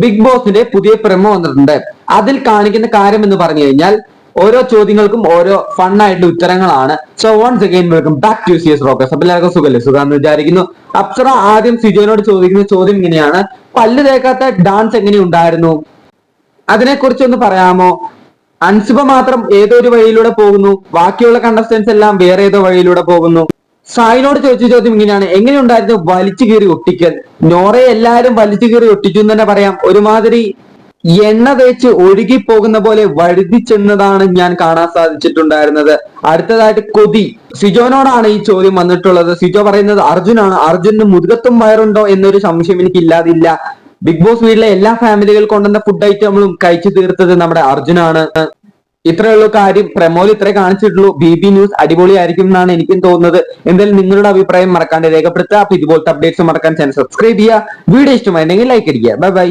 Big ബോസിന്റെ പുതിയ promo വന്നിട്ടുണ്ട്. അതിൽ കാണിക്കുന്ന കാര്യം എന്ന് പറഞ്ഞു കഴിഞ്ഞാൽ ഓരോ ചോദ്യങ്ങൾക്കും ഓരോ ഫണ്ണായിട്ടുള്ള ഉത്തരങ്ങളാണ്. So once again welcome back to C S rockers അപ്പൊ എല്ലാവർക്കും സുഖല്ലേ സുഖാന്ന് വിചാരിക്കുന്നു. അപ്സറ ആദ്യം സിജോനോട് ചോദിക്കുന്ന ചോദ്യം ഇങ്ങനെയാണ്. പല്ല് തേക്കാത്ത ഡാൻസ് എങ്ങനെ എങ്ങനെയുണ്ടായിരുന്നു അതിനെക്കുറിച്ച് ഒന്ന് പറയാമോ? അൻസുബ മാത്രം ഏതോ ഒരു വഴിയിലൂടെ പോകുന്നു? ബാക്കിയുള്ള കണ്ടസ്റ്റൻസ് എല്ലാം വേറെ ഏതോ വഴിയിലൂടെ പോകുന്നു? സായിനോട് ചോദിച്ച ചോദ്യം ഇങ്ങനെയാണ്. എങ്ങനെയുണ്ടായിരുന്നു വലിച്ചു കീറി ഒട്ടിക്കൽ? നോറയെ എല്ലാവരും വലിച്ചു കീറി ഒട്ടിച്ചു എന്ന് തന്നെ പറയാം. ഒരുമാതിരി എണ്ണ തേച്ച് ഒഴുകി പോകുന്ന പോലെ വഴുതി ചെന്നതാണ് ഞാൻ കാണാൻ സാധിച്ചിട്ടുണ്ടായിരുന്നത്. അടുത്തതായിട്ട് കൊതി. സിജോനോടാണ് ഈ ചോദ്യം വന്നിട്ടുള്ളത്. സിജോ പറയുന്നത് അർജുനാണ് അർജുന് മുതുകത്തും വയറുണ്ടോ എന്നൊരു സംശയം എനിക്ക് ഇല്ലാതില്ല. ബിഗ് ബോസ് വീട്ടിലെ എല്ലാ ഫാമിലികൾ കൊണ്ടുവന്ന ഫുഡ് ഐറ്റങ്ങളും കഴിച്ചു തീർത്തത് നമ്മുടെ അർജുനാണ്. ഇത്രയുള്ള കാര്യം. പ്രമോൽ ഇത്രേ കാണിച്ചിട്ടുള്ളൂ. ബി ബി ന്യൂസ് അടിപൊളിയായിരിക്കും എന്നാണ് എനിക്കും തോന്നുന്നത്. എന്തായാലും നിങ്ങളുടെ അഭിപ്രായം മറക്കാണ്ട് രേഖപ്പെടുത്തുക. അപ്പൊ ഇതുപോലത്തെ അപ്ഡേറ്റ്സ് മറക്കാൻ ചാനൽ സബ്സ്ക്രൈബ് ചെയ്യുക. വീഡിയോ ഇഷ്ടമായിരുന്നെങ്കിൽ ലൈക്ക് അടിക്കുക. Bye bye